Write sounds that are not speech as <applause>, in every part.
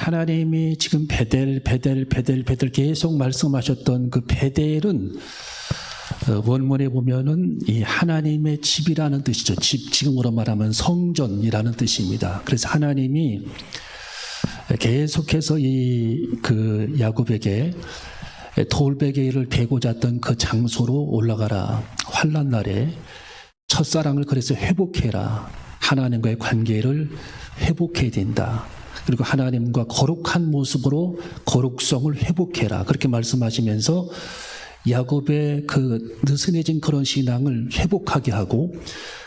하나님이 지금 베델, 베델, 베델, 베델 계속 말씀하셨던 그 베델은 어, 원문에 보면은 이 하나님의 집이라는 뜻이죠. 집, 지금으로 말하면 성전이라는 뜻입니다. 그래서 하나님이 계속해서 이 그 야곱에게 돌베개를 베고 잤던 그 장소로 올라가라. 환란 날에 첫사랑을 그래서 회복해라. 하나님과의 관계를 회복해야 된다. 그리고 하나님과 거룩한 모습으로 거룩성을 회복해라. 그렇게 말씀하시면서 야곱의 그 느슨해진 그런 신앙을 회복하게 하고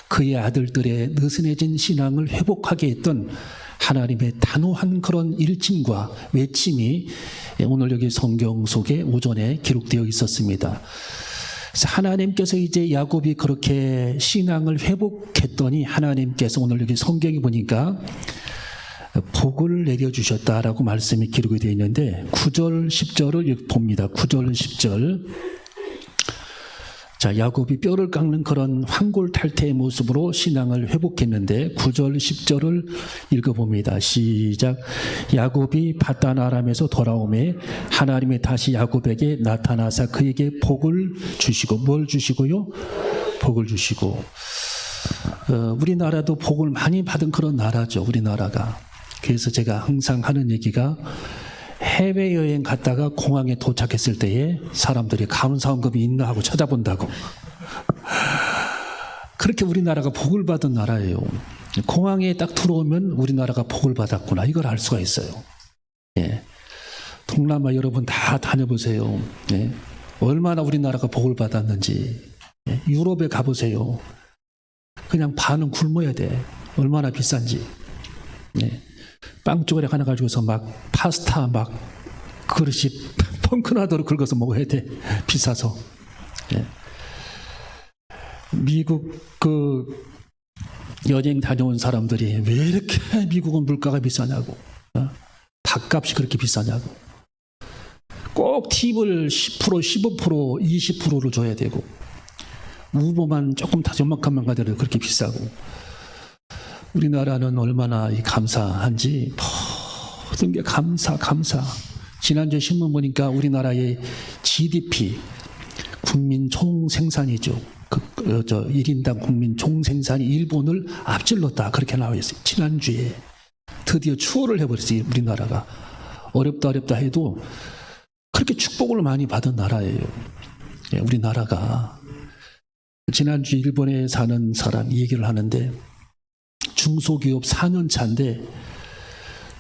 그의 아들들의 느슨해진 신앙을 회복하게 했던 하나님의 단호한 그런 일침과 외침이 오늘 여기 성경 속에 오전에 기록되어 있었습니다. 하나님께서 이제 야곱이 그렇게 신앙을 회복했더니 하나님께서 오늘 여기 성경에 보니까 복을 내려주셨다라고 말씀이 기록이 되어 있는데 9절 10절을 봅니다. 9절 10절 자, 야곱이 뼈를 깎는 그런 황골탈태의 모습으로 신앙을 회복했는데 9절 10절을 읽어봅니다. 시작. 야곱이 바단 아람에서 돌아오매 하나님이 다시 야곱에게 나타나사 그에게 복을 주시고 뭘 주시고요? 복을 주시고 어, 우리나라도 복을 많이 받은 그런 나라죠. 우리나라가. 그래서 제가 항상 하는 얘기가 해외여행 갔다가 공항에 도착했을 때에 사람들이 감사원금이 있나 하고 찾아본다고. 그렇게 우리나라가 복을 받은 나라예요. 공항에 딱 들어오면 우리나라가 복을 받았구나. 이걸 알 수가 있어요. 예. 동남아 여러분 다 다녀보세요. 예. 얼마나 우리나라가 복을 받았는지. 예. 유럽에 가보세요. 그냥 반은 굶어야 돼. 얼마나 비싼지. 예. 빵 쪼가리 하나 가지고서 막 파스타 막 그릇이 펑크나도록 긁어서 먹어야 돼. 비싸서. 예. 미국 그 여행 다녀온 사람들이 왜 이렇게 미국은 물가가 비싸냐고. 어? 밥값이 그렇게 비싸냐고. 꼭 팁을 10% 15% 20%를 줘야 되고. 우보만 조금 다 연막한만 가더라도 그렇게 비싸고 우리나라는 얼마나 이 감사한지 모든 게 감사 감사. 지난주에 신문 보니까 우리나라의 GDP 국민 총 생산이죠. 그저 1인당 국민 총 생산이 일본을 앞질렀다 그렇게 나와 있어요. 지난주에 드디어 추월을 해버렸어요. 우리나라가 어렵다 어렵다 해도 그렇게 축복을 많이 받은 나라예요. 예, 우리나라가 지난주 일본에 사는 사람 이 얘기를 하는데 중소기업 4년 차인데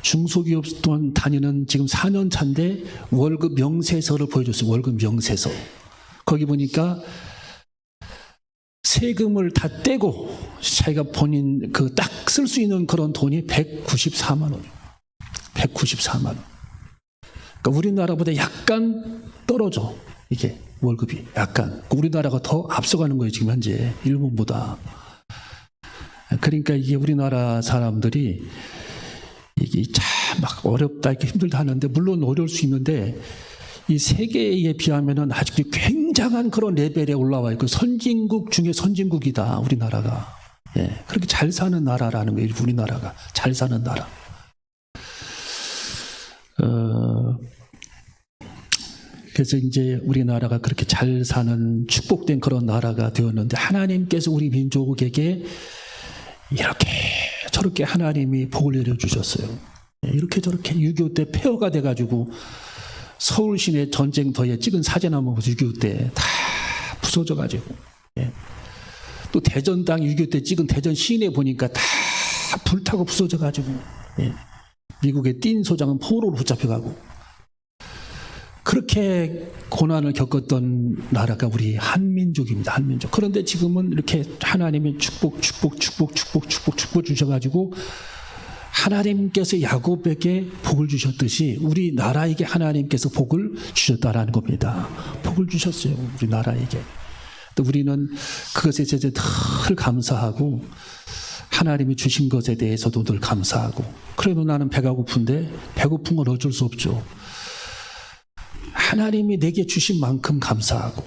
중소기업 돈 다니는 지금 4년 차인데 월급 명세서를 보여줬어요. 월급 명세서. 거기 보니까 세금을 다 떼고 자기가 본인 그 딱 쓸 수 있는 그런 돈이 194만 원. 194만 원. 그러니까 우리나라보다 약간 떨어져. 이게 월급이 약간 우리나라가 더 앞서가는 거예요 지금 현재 일본보다. 그러니까 이게 우리나라 사람들이 이게 참막 어렵다 이렇게 힘들다 하는데 물론 어려울 수 있는데 이 세계에 비하면은 아직도 굉장한 그런 레벨에 올라와 있고 선진국 중에 선진국이다 우리나라가. 예 그렇게 잘 사는 나라라는 거예요 우리나라가. 잘 사는 나라. 어 그래서 이제 우리나라가 그렇게 잘 사는 축복된 그런 나라가 되었는데 하나님께서 우리 민족에게 이렇게 저렇게 하나님이 복을 내려주셨어요. 이렇게 저렇게 6.25 때 폐허가 돼가지고 서울 시내 전쟁터에 찍은 사진 한번 보세요. 6.25 때 다 부서져가지고. 예. 또 대전당 6.25 때 찍은 대전 시내 보니까 다 불타고 부서져가지고. 예. 미국의 띈 소장은 포로로 붙잡혀가고. 그렇게 고난을 겪었던 나라가 우리 한민족입니다. 한민족. 그런데 지금은 이렇게 하나님의 축복, 축복, 축복, 축복, 축복, 축복 주셔가지고 하나님께서 야곱에게 복을 주셨듯이 우리 나라에게 하나님께서 복을 주셨다라는 겁니다. 복을 주셨어요. 우리 나라에게. 또 우리는 그것에 대해서 늘 감사하고 하나님이 주신 것에 대해서도 늘 감사하고 그래도 나는 배가 고픈데 배고픈 건 어쩔 수 없죠. 하나님이 내게 주신 만큼 감사하고,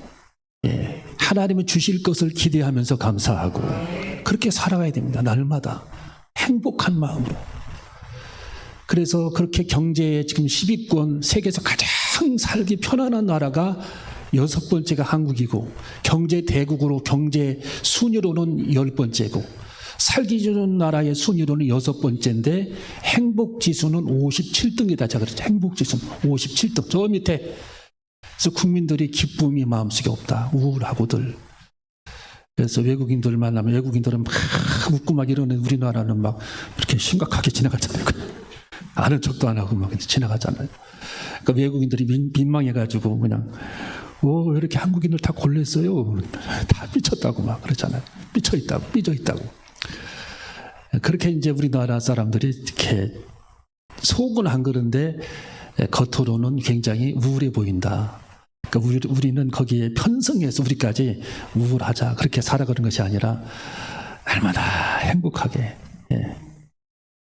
예, 하나님이 주실 것을 기대하면서 감사하고, 그렇게 살아가야 됩니다. 날마다. 행복한 마음으로. 그래서 그렇게 경제에 지금 10위권 세계에서 가장 살기 편안한 나라가 여섯 번째가 한국이고 경제 대국으로 경제 순위로는 열 번째고 살기 좋은 나라의 순위로는 여섯 번째인데 행복 지수는 57등이다. 자 그렇죠. 행복 지수는 57등. 저 밑에 그래서 국민들이 기쁨이 마음속에 없다. 우울하고들. 그래서 외국인들 만나면 외국인들은 막 웃고 막 이러는 우리나라는 막 이렇게 심각하게 지나가잖아요. <laughs> 아는 척도 안 하고 막 지나가잖아요. 그러니까 외국인들이 민, 민망해가지고 그냥 오, 왜 이렇게 한국인을 다 골랬어요? 다 삐쳤다고 막 그러잖아요. 삐쳐 있다고, 삐져 있다고. 그렇게 이제 우리나라 사람들이 이렇게 속은 안 그런데 겉으로는 굉장히 우울해 보인다. 그러니까 우리, 우리는 거기에 편성해서 우리까지 우울하자 그렇게 살아가는 것이 아니라 날마다 행복하게 예,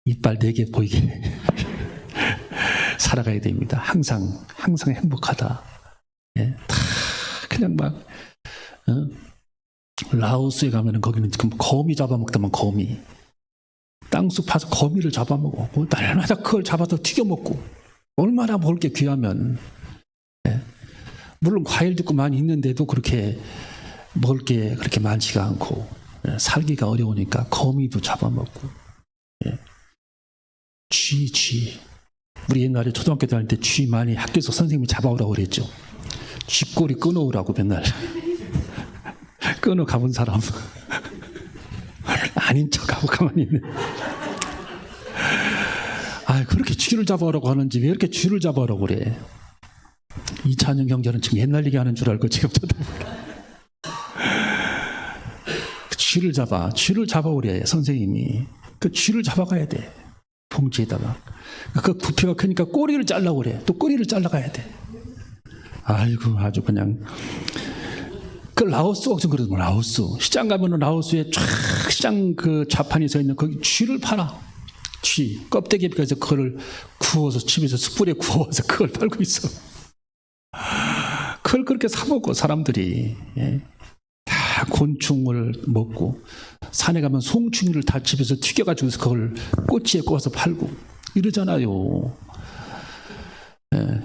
이빨 네 개 보이게 <laughs> 살아가야 됩니다. 항상 항상 행복하다. 예, 다 그냥 막 어? 라오스에 가면은 거기는 지금 거미 잡아먹다만 거미 땅속 파서 거미를 잡아먹어 뭐 날마다 그걸 잡아서 튀겨 먹고 얼마나 먹을 게 귀하면 예. 물론 과일도 있고 많이 있는데도 그렇게 먹을 게 그렇게 많지가 않고 예, 살기가 어려우니까 거미도 잡아먹고 예. 쥐, 쥐. 우리 옛날에 초등학교 다닐 때 쥐 많이 학교에서 선생님이 잡아오라고 그랬죠. 쥐꼬리 끊어오라고 맨날 <laughs> 끊어 가본 사람 아닌 척하고 가만히 있네. 아 그렇게 쥐를 잡아오라고 하는지 왜 이렇게 쥐를 잡아오라고 그래? 이찬영 경제는 지금 옛날 얘기 하는 줄 알고 지금 쳐다보라. 쥐를 잡아, 쥐를 잡아오래 선생님이. 그 쥐를 잡아가야 돼. 봉지에다가. 그 부피가 크니까 꼬리를 잘라고 그래. 또 꼬리를 잘라가야 돼. 아이고 아주 그냥 그 라오스 옥션 그러더만 라오스 시장 가면은 라오스에 쫙 시장 그 좌판이 서 있는 거기 쥐를 팔아 쥐 껍데기에 그래서 그거를 구워서 집에서 숯불에 구워서 그걸 팔고 있어 그걸 그렇게 사 먹고 사람들이 예. 다 곤충을 먹고 산에 가면 송충이를 다 집에서 튀겨가지고 그걸 꼬치에 구워서 팔고 이러잖아요. 예.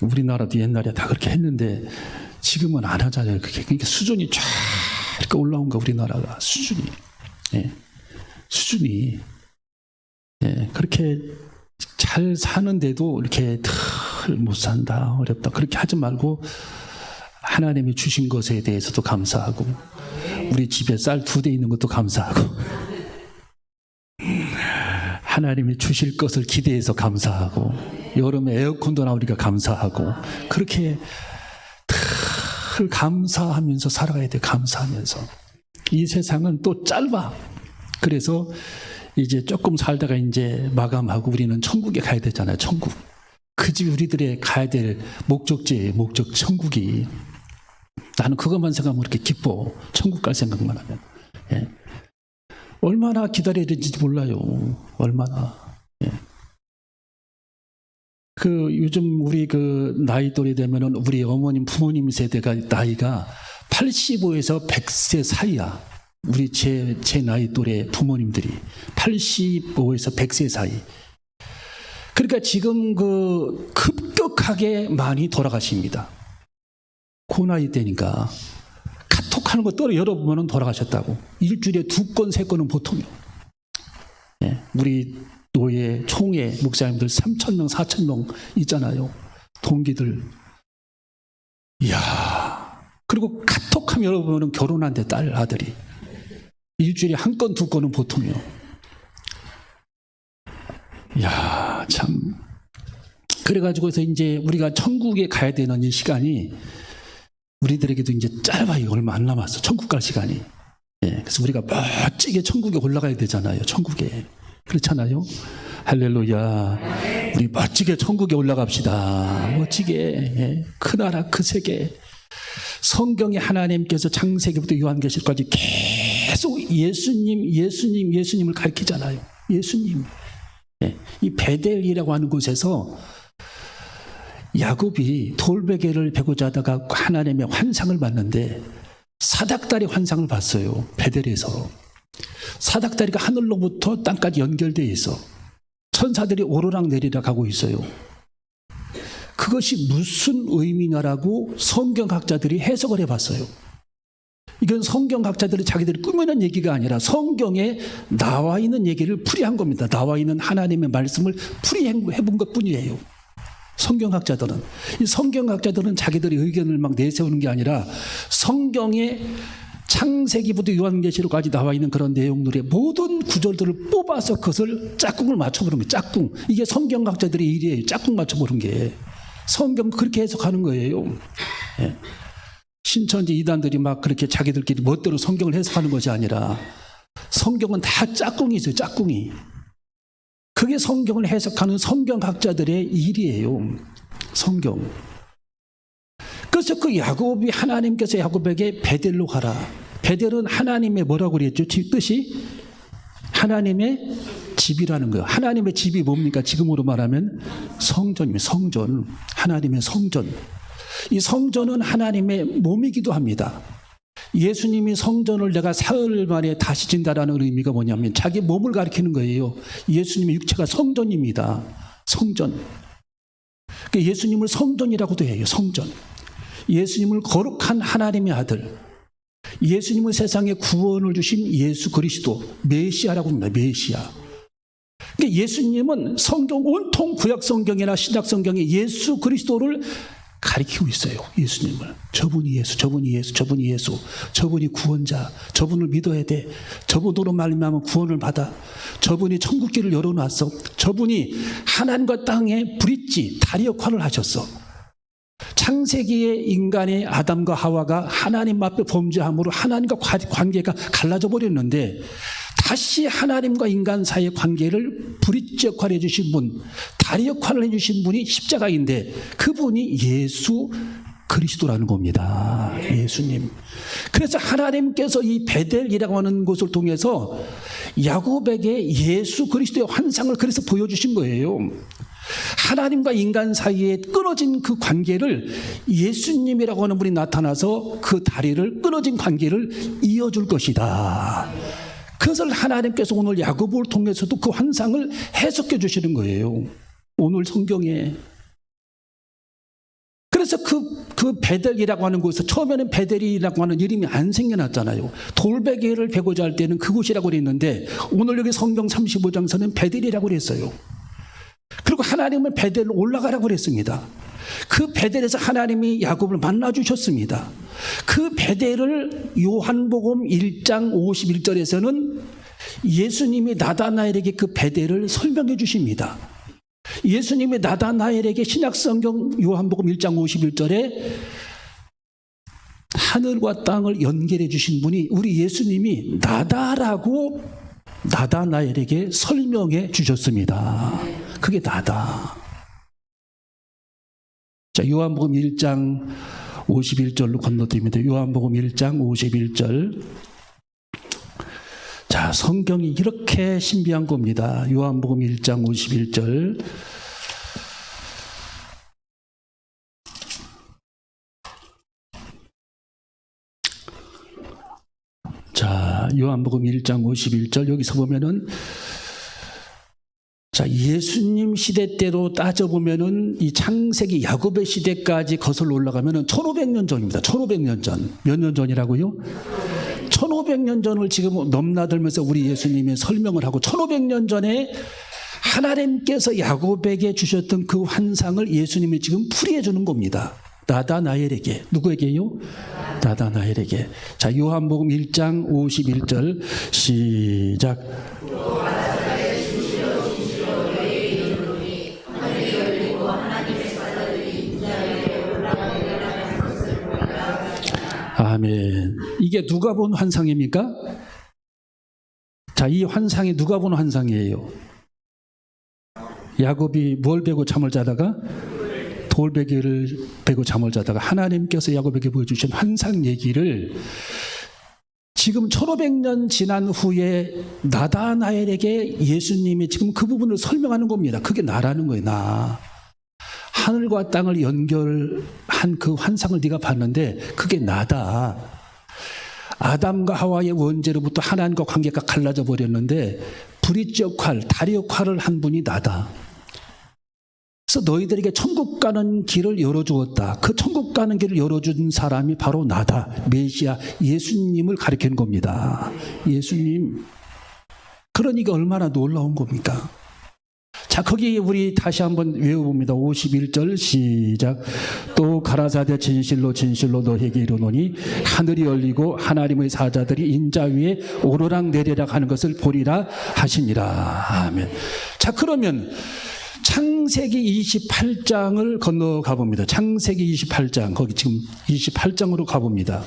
우리나라도 옛날에 다 그렇게 했는데 지금은 안 하잖아요. 그게 그러니까 수준이 쫙 올라온 거 우리나라가 수준이 예. 수준이 예. 그렇게 잘 사는데도 이렇게 덜못 산다 어렵다 그렇게 하지 말고 하나님이 주신 것에 대해서도 감사하고 우리 집에 쌀 두 대 있는 것도 감사하고 하나님이 주실 것을 기대해서 감사하고 여름에 에어컨도 나오니까 감사하고 그렇게 늘 감사하면서 살아가야 돼 감사하면서 이 세상은 또 짧아 그래서 이제 조금 살다가 이제 마감하고 우리는 천국에 가야 되잖아요 천국 그 집이 우리들의 가야 될 목적지예요 목적 천국이 나는 그것만 생각하면 그렇게 기뻐 천국 갈 생각만 하면 예. 얼마나 기다려야 되는지 몰라요. 얼마나. 예. 그 요즘 우리 그 나이 또래 되면은 우리 어머님 부모님 세대가 나이가 85에서 100세 사이야. 우리 제, 제 나이 또래 부모님들이 85에서 100세 사이. 그러니까 지금 그 급격하게 많이 돌아가십니다. 그 나이 때니까. 카톡 하는 거 떨어 열어보면 돌아가셨다고. 일주일에 두 건, 세 건은 보통이요. 예, 우리 노예, 총회, 목사님들 3천 명, 4천 명 있잖아요. 동기들. 이야. 그리고 카톡 하면 열어보면 결혼한대, 딸, 아들이. 일주일에 한 건, 두 건은 보통이요. 이야, 참. 그래가지고 서 이제 우리가 천국에 가야 되는 이 시간이 우리들에게도 이제 짧아요. 얼마 안 남았어. 천국 갈 시간이. 예, 그래서 우리가 멋지게 천국에 올라가야 되잖아요. 천국에. 그렇잖아요. 할렐루야. 우리 멋지게 천국에 올라갑시다. 멋지게. 예, 그 나라, 그 세계. 성경에 하나님께서 창세기부터 요한계시까지 계속 예수님, 예수님, 예수님을 가르치잖아요. 예수님. 예, 이 베델이라고 하는 곳에서 야곱이 돌베개를 베고자 하다가 하나님의 환상을 봤는데 사닥다리 환상을 봤어요. 베델에서. 사닥다리가 하늘로부터 땅까지 연결되어 있어. 천사들이 오르락 내리락 하고 있어요. 그것이 무슨 의미냐라고 성경학자들이 해석을 해봤어요. 이건 성경학자들이 자기들이 꾸며낸 얘기가 아니라 성경에 나와 있는 얘기를 풀이한 겁니다. 나와 있는 하나님의 말씀을 풀이해본 것 뿐이에요. 성경학자들은. 이 성경학자들은 자기들의 의견을 막 내세우는 게 아니라 성경에 창세기부터 요한계시록까지 나와 있는 그런 내용들의 모든 구절들을 뽑아서 그것을 짝꿍을 맞춰보는 거예요. 짝꿍. 이게 성경학자들의 일이에요. 짝꿍 맞춰보는 게. 성경 그렇게 해석하는 거예요. 예. 신천지 이단들이 막 그렇게 자기들끼리 멋대로 성경을 해석하는 것이 아니라 성경은 다 짝꿍이 있어요. 짝꿍이. 그게 성경을 해석하는 성경학자들의 일이에요. 성경. 그래서 그 야곱이 하나님께서 야곱에게 베델로 가라. 베델은 하나님의 뭐라고 그랬죠? 뜻이 하나님의 집이라는 거예요. 하나님의 집이 뭡니까? 지금으로 말하면 성전입니다. 성전. 하나님의 성전. 이 성전은 하나님의 몸이기도 합니다. 예수님이 성전을 내가 사흘 만에 다시 진다라는 의미가 뭐냐면 자기 몸을 가리키는 거예요. 예수님의 육체가 성전입니다. 성전. 그 예수님을 성전이라고도 해요. 성전. 예수님을 거룩한 하나님의 아들. 예수님을 세상에 구원을 주신 예수 그리스도 메시아라고 합니다. 메시아. 그러니까 예수님은 성경 온통 구약 성경이나 신약 성경에 예수 그리스도를 가리키고 있어요. 예수님을. 저분이 예수, 저분이 예수, 저분이 예수, 저분이 구원자, 저분을 믿어야 돼. 저분으로 말미암아 구원을 받아. 저분이 천국길을 열어놨어. 저분이 하나님과 땅의 브릿지, 다리 역할을 하셨어. 창세기의 인간의 아담과 하와가 하나님 앞에 범죄함으로 하나님과 관계가 갈라져 버렸는데 다시 하나님과 인간 사이의 관계를 브릿지 역할을 해주신 분, 다리 역할을 해주신 분이 십자가인데 그분이 예수 그리스도라는 겁니다. 예수님. 그래서 하나님께서 이 베델이라고 하는 곳을 통해서 야곱에게 예수 그리스도의 환상을 그래서 보여주신 거예요. 하나님과 인간 사이에 끊어진 그 관계를 예수님이라고 하는 분이 나타나서 그 다리를 끊어진 관계를 이어줄 것이다. 그것을 하나님께서 오늘 야곱을 통해서도 그 환상을 해석해 주시는 거예요. 오늘 성경에. 그래서 그, 그 베델이라고 하는 곳에서 처음에는 베델이라고 하는 이름이 안 생겨났잖아요. 돌베개를 베고자 할 때는 그곳이라고 그랬는데 오늘 여기 성경 35장서는 베델이라고 그랬어요. 그리고 하나님은 베델로 올라가라고 그랬습니다. 그 베델에서 하나님이 야곱을 만나 주셨습니다. 그 베델을 요한복음 1장 51절에서는 예수님이 나다나엘에게 그 베델을 설명해 주십니다. 예수님이 나다나엘에게 신약성경 요한복음 1장 51절에 하늘과 땅을 연결해 주신 분이 우리 예수님이 나다라고 나다나엘에게 설명해 주셨습니다. 그게 나다. 자, 요한복음 1장 51절로 건너뛰니다 요한복음 1장 51절. 자, 성경이 이렇게 신비한 겁니다. 요한복음 1장 51절. 자, 요한복음 1장 51절 여기서 보면은 자, 예수님 시대 때로 따져보면은 이 창세기 야곱의 시대까지 거슬러 올라가면은 1500년 전입니다. 1500년 전. 몇 년 전이라고요? 1500년 전을 지금 넘나들면서 우리 예수님이 설명을 하고 1500년 전에 하나님께서 야곱에게 주셨던 그 환상을 예수님이 지금 풀이해 주는 겁니다. 나다나엘에게. 누구에게요? 나다나엘에게. 자, 요한복음 1장 51절 시작. 아멘. 이게 누가 본 환상입니까? 자, 이 환상이 누가 본 환상이에요? 야곱이 뭘 베고 잠을 자다가 돌베개를 베고 잠을 자다가 하나님께서 야곱에게 보여주신 환상 얘기를 지금 1500년 지난 후에 나다나엘에게 예수님이 지금 그 부분을 설명하는 겁니다. 그게 나라는 거예요, 나. 하늘과 땅을 연결한 그 환상을 네가 봤는데 그게 나다. 아담과 하와의 원죄로부터 하나님과 관계가 갈라져 버렸는데 브릿지 역할, 다리 역할을 한 분이 나다. 그래서 너희들에게 천국 가는 길을 열어주었다. 그 천국 가는 길을 열어준 사람이 바로 나다. 메시아 예수님을 가리키는 겁니다. 예수님. 그러니까 얼마나 놀라운 겁니까? 자, 거기 우리 다시 한번 외워봅니다. 51절 시작. 또 가라사대 진실로 진실로 너에게 이르노니 하늘이 열리고 하나님의 사자들이 인자 위에 오르락 내리락 하는 것을 보리라 하시니라. 아멘. 자, 그러면 창세기 28장을 건너가 봅니다. 창세기 28장. 거기 지금 28장으로 가봅니다.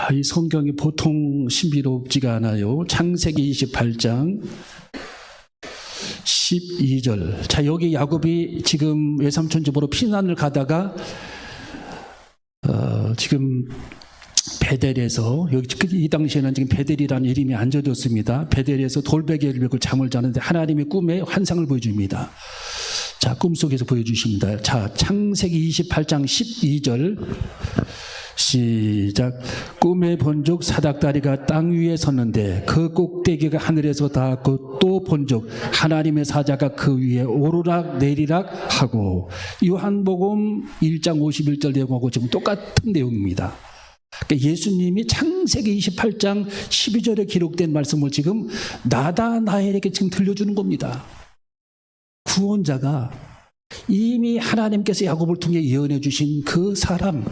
자, 이 성경이 보통 신비롭지가 않아요. 창세기 28장 12절. 자, 여기 야곱이 지금 외삼촌 집으로 피난을 가다가 어, 지금 베델에서 여기 이 당시에는 지금 베델이라는 이름이 안 져졌습니다. 베델에서 돌베개를 메고 잠을 자는데 하나님의 꿈에 환상을 보여줍니다. 자, 꿈속에서 보여주십니다. 자, 창세기 28장 12절 시작. 꿈에 본적 사닥다리가 땅 위에 섰는데 그 꼭대기가 하늘에서 닿았고 또 본적 하나님의 사자가 그 위에 오르락 내리락 하고 요한복음 1장 51절 내용하고 지금 똑같은 내용입니다. 그러니까 예수님이 창세기 28장 12절에 기록된 말씀을 지금 나다 나엘에게 지금 들려주는 겁니다. 구원자가 이미 하나님께서 야곱을 통해 예언해 주신 그 사람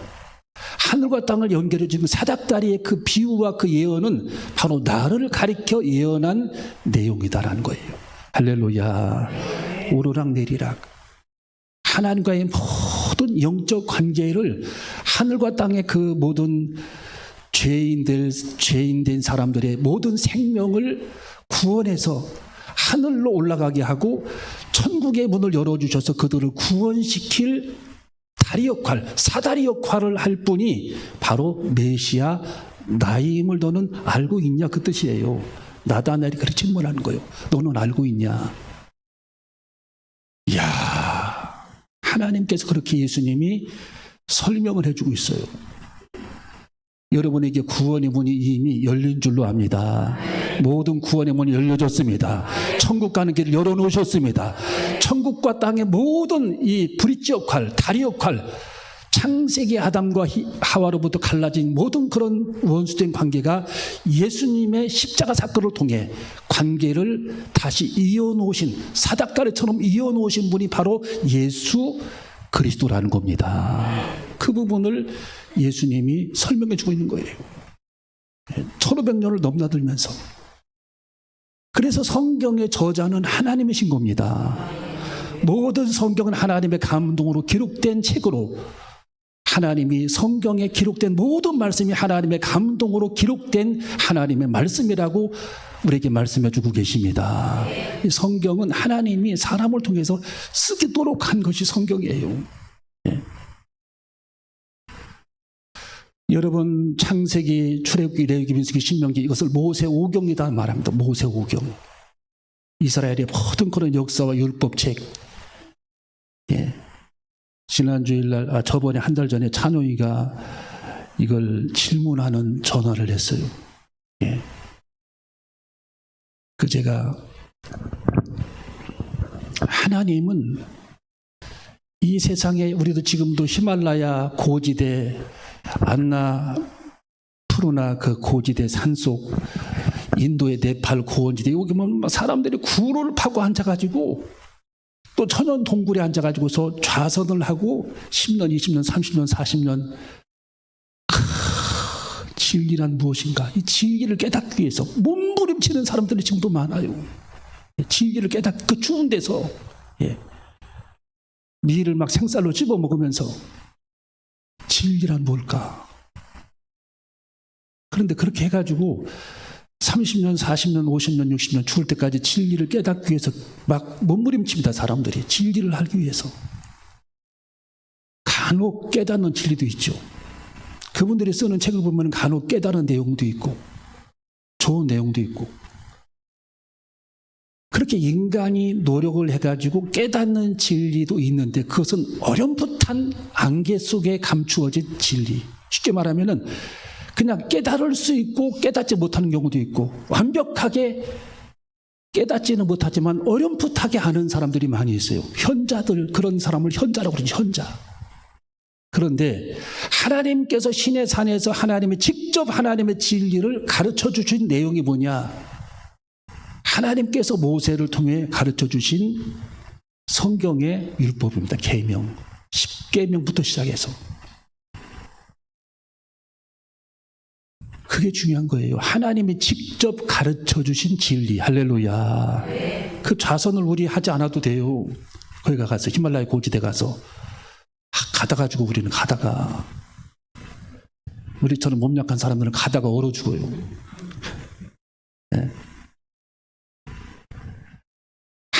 하늘과 땅을 연결해 주는 사닥다리의 그 비유와 그 예언은 바로 나를 가리켜 예언한 내용이다라는 거예요. 할렐루야. 오르락 내리락. 하나님과의 모든 영적 관계를 하늘과 땅의 그 모든 죄인들, 죄인된 사람들의 모든 생명을 구원해서 하늘로 올라가게 하고 천국의 문을 열어주셔서 그들을 구원시킬 다리 역할, 사다리 역할을 할 분이 바로 메시아 나임을 너는 알고 있냐 그 뜻이에요. 나다나엘이 그렇게 질문하는 거예요. 너는 알고 있냐? 이야, 하나님께서 그렇게 예수님이 설명을 해주고 있어요. 여러분에게 구원의 문이 이미 열린 줄로 압니다. 모든 구원의 문이 열려졌습니다. 천국 가는 길을 열어놓으셨습니다. 천국과 땅의 모든 이 브릿지 역할, 다리 역할, 창세기 아담과 히- 하와로부터 갈라진 모든 그런 원수된 관계가 예수님의 십자가 사건을 통해 관계를 다시 이어놓으신 사닥다리처럼 이어놓으신 분이 바로 예수 그리스도라는 겁니다. 그 부분을 예수님이 설명해 주고 있는 거예요. 1500년을 넘나들면서. 그래서 성경의 저자는 하나님이신 겁니다. 모든 성경은 하나님의 감동으로 기록된 책으로 하나님이 성경에 기록된 모든 말씀이 하나님의 감동으로 기록된 하나님의 말씀이라고 우리에게 말씀해 주고 계십니다. 이 성경은 하나님이 사람을 통해서 쓰도록 한 것이 성경이에요. 여러분 창세기, 출애굽기, 레위기, 민수기, 신명기 이것을 모세 오경이다 말합니다. 모세 오경. 이스라엘의 모든 그런 역사와 율법책. 예. 지난 주일날 아 저번에 한 달 전에 찬호이가 이걸 질문하는 전화를 했어요. 예. 그 제가 하나님은 이 세상에 우리도 지금도 히말라야 고지대 안나 푸르나 그 고지대 산속 인도의 네팔 고원지대 여기 보면 막 사람들이 구로를 파고 앉아가지고 또 천연 동굴에 앉아가지고서 좌선을 하고 10년, 20년, 30년, 40년 크, 진리란 무엇인가? 이 진리를 깨닫기 위해서 몸부림치는 사람들이 지금도 많아요. 진리를 깨닫 그 추운 데서 예. 밀을 막 생쌀로 씹어 먹으면서 진리란 뭘까? 그런데 그렇게 해가지고 30년, 40년, 50년, 60년 죽을 때까지 진리를 깨닫기 위해서 막 몸부림칩니다, 사람들이. 진리를 알기 위해서. 간혹 깨닫는 진리도 있죠. 그분들이 쓰는 책을 보면 간혹 깨달은 내용도 있고, 좋은 내용도 있고. 그렇게 인간이 노력을 해가지고 깨닫는 진리도 있는데 그것은 어렴풋한 안개 속에 감추어진 진리. 쉽게 말하면은 그냥 깨달을 수 있고 깨닫지 못하는 경우도 있고 완벽하게 깨닫지는 못하지만 어렴풋하게 아는 사람들이 많이 있어요. 현자들 그런 사람을 현자라고 그러죠. 현자. 그런데 하나님께서 신의 산에서 하나님이 직접 하나님의 진리를 가르쳐 주신 내용이 뭐냐? 하나님께서 모세를 통해 가르쳐 주신 성경의 율법입니다. 계명. 10계명부터 시작해서 그게 중요한 거예요. 하나님이 직접 가르쳐 주신 진리. 할렐루야. 그 좌선을 우리 하지 않아도 돼요. 거기 가서 히말라야 고지대 가서 가다 가지고 우리는 가다가 우리처럼 몸 약한 사람들은 가다가 얼어 죽어요. 네.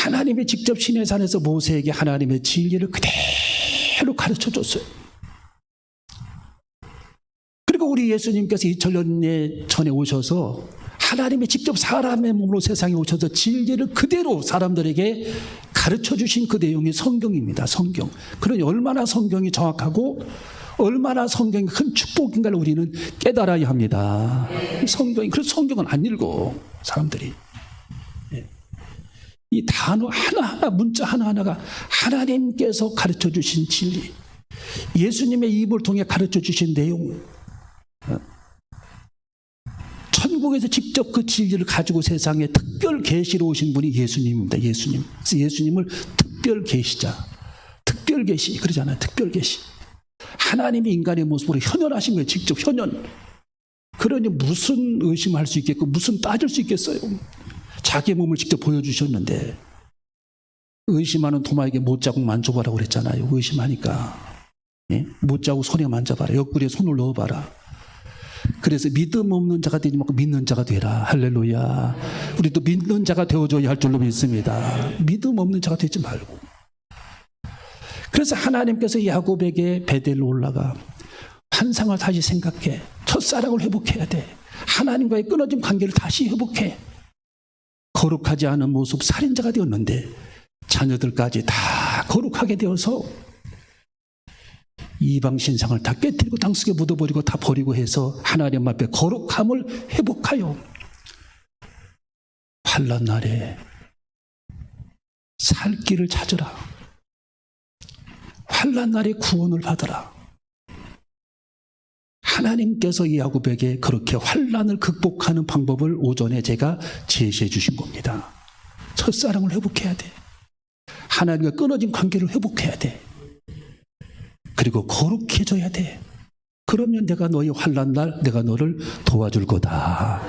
하나님이 직접 신의 산에서 모세에게 하나님의 진리를 그대로 가르쳐 줬어요. 그리고 우리 예수님께서 2000년 전에 오셔서 하나님이 직접 사람의 몸으로 세상에 오셔서 진리를 그대로 사람들에게 가르쳐 주신 그 내용이 성경입니다. 성경. 그러니 얼마나 성경이 정확하고 얼마나 성경이 큰 축복인가를 우리는 깨달아야 합니다. 성경이 그래서 성경은 안 읽어 사람들이. 예. 이 단어 하나하나 문자 하나하나가 하나님께서 가르쳐 주신 진리. 예수님의 입을 통해 가르쳐 주신 내용. 천국에서 직접 그 진리를 가지고 세상에 특별 계시로 오신 분이 예수님입니다. 예수님. 그래서 예수님을 특별 계시자. 특별 계시 그러잖아요. 특별 계시. 하나님이 인간의 모습으로 현현하신 거예요. 직접 현현. 그러니 무슨 의심할 수 있겠고 무슨 따질 수 있겠어요. 자기 몸을 직접 보여주셨는데 의심하는 도마에게 못자국 만져봐라 그랬잖아요. 의심하니까 예? 못자국 손에 만져봐라. 옆구리에 손을 넣어봐라. 그래서 믿음 없는 자가 되지 말고 믿는 자가 되라. 할렐루야. 우리도 믿는 자가 되어줘야 할 줄로 믿습니다. 믿음 없는 자가 되지 말고. 그래서 하나님께서 야곱에게 베델로 올라가 환상을 다시 생각해. 첫사랑을 회복해야 돼. 하나님과의 끊어진 관계를 다시 회복해. 거룩하지 않은 모습 살인자가 되었는데 자녀들까지 다 거룩하게 되어서 이방 신상을 다 깨뜨리고 땅속에 묻어버리고 다 버리고 해서 하나님 앞에 거룩함을 회복하여 환란 날에 살 길을 찾으라. 환란 날에 구원을 받으라. 하나님께서 야곱에게 그렇게 환란을 극복하는 방법을 오전에 제가 제시해 주신 겁니다. 첫사랑을 회복해야 돼. 하나님과 끊어진 관계를 회복해야 돼. 그리고 거룩해져야 돼. 그러면 내가 너의 환란 날 내가 너를 도와줄 거다.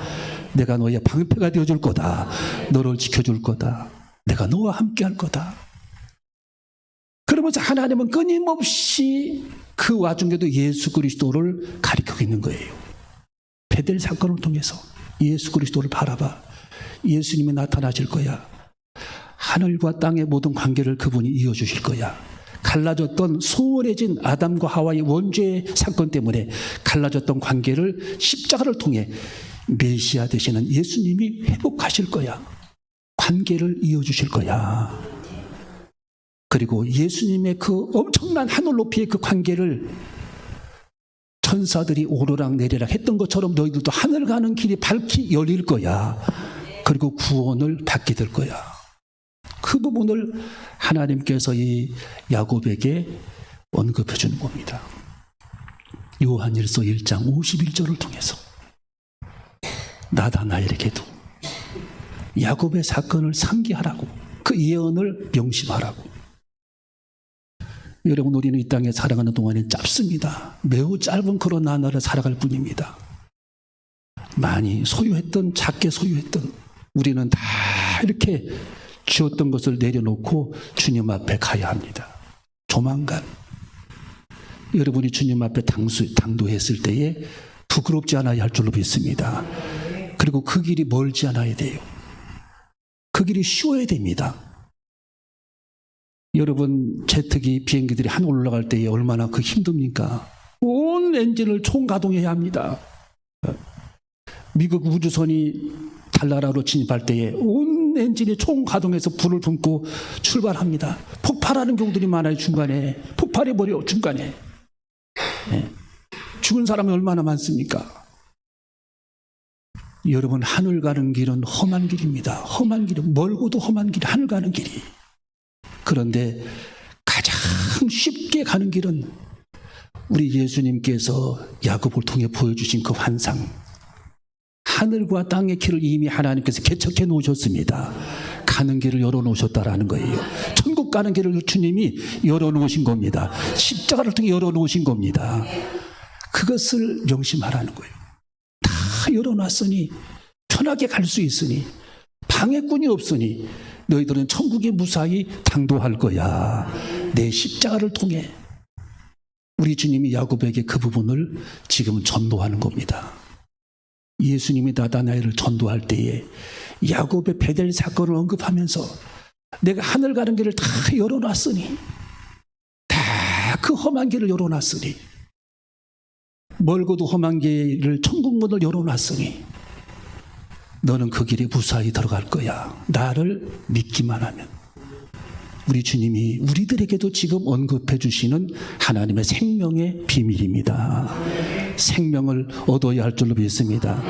내가 너의 방패가 되어 줄 거다. 너를 지켜 줄 거다. 내가 너와 함께 할 거다. 그러면서 하나님은 끊임없이 그 와중에도 예수 그리스도를 가리키고 있는 거예요. 베델 사건을 통해서 예수 그리스도를 바라봐. 예수님이 나타나실 거야. 하늘과 땅의 모든 관계를 그분이 이어주실 거야. 갈라졌던 소원해진 아담과 하와의 원죄 사건 때문에 갈라졌던 관계를 십자가를 통해 메시아 되시는 예수님이 회복하실 거야. 관계를 이어주실 거야. 그리고 예수님의 그 엄청난 하늘 높이의 그 관계를 천사들이 오르락 내리락 했던 것처럼 너희들도 하늘 가는 길이 밝히 열릴 거야. 그리고 구원을 받게 될 거야. 그 부분을 하나님께서 이 야곱에게 언급해 주는 겁니다. 요한일서 1장 51절을 통해서 나다나엘에게도 야곱의 사건을 상기하라고 그 예언을 명심하라고 여러분 우리는 이 땅에 살아가는 동안에 짧습니다. 매우 짧은 그런 나날을 살아갈 뿐입니다. 많이 소유했던 작게 소유했던 우리는 다 이렇게 쥐었던 것을 내려놓고 주님 앞에 가야 합니다. 조만간 여러분이 주님 앞에 당수, 당도했을 때에 부끄럽지 않아야 할 줄로 믿습니다. 그리고 그 길이 멀지 않아야 돼요. 그 길이 쉬워야 됩니다. 여러분 제트기 비행기들이 하늘 올라갈 때에 얼마나 그 힘듭니까? 온 엔진을 총가동해야 합니다. 미국 우주선이 달나라로 진입할 때에 온 엔진이 총가동해서 불을 뿜고 출발합니다. 폭발하는 경우들이 많아요 중간에 폭발해 버려 중간에 네. 죽은 사람이 얼마나 많습니까? 여러분 하늘 가는 길은 험한 길입니다. 험한 길은 멀고도 험한 길, 하늘 가는 길이. 그런데 가장 쉽게 가는 길은 우리 예수님께서 야곱을 통해 보여주신 그 환상. 하늘과 땅의 길을 이미 하나님께서 개척해 놓으셨습니다. 가는 길을 열어 놓으셨다라는 거예요. 천국 가는 길을 주님이 열어 놓으신 겁니다. 십자가를 통해 열어 놓으신 겁니다. 그것을 명심하라는 거예요. 다 열어 놨으니 편하게 갈 수 있으니 방해꾼이 없으니 너희들은 천국에 무사히 당도할 거야. 내 십자가를 통해 우리 주님이 야곱에게 그 부분을 지금 전도하는 겁니다. 예수님이 나다나엘을 전도할 때에 야곱의 베델 사건을 언급하면서 내가 하늘 가는 길을 다 열어놨으니 다 그 험한 길을 열어놨으니 멀고도 험한 길을 천국 문을 열어놨으니 너는 그 길에 무사히 들어갈 거야. 나를 믿기만 하면. 우리 주님이 우리들에게도 지금 언급해 주시는 하나님의 생명의 비밀입니다. 생명을 얻어야 할 줄로 믿습니다.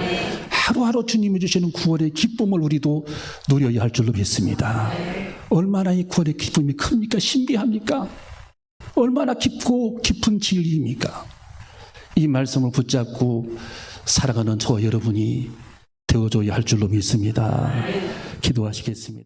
하루하루 주님이 주시는 구원의 기쁨을 우리도 누려야 할 줄로 믿습니다. 얼마나 이 구원의 기쁨이 큽니까? 신비합니까? 얼마나 깊고 깊은 진리입니까? 이 말씀을 붙잡고 살아가는 저와 여러분이 되어줘야 할 줄로 믿습니다. 기도하시겠습니다.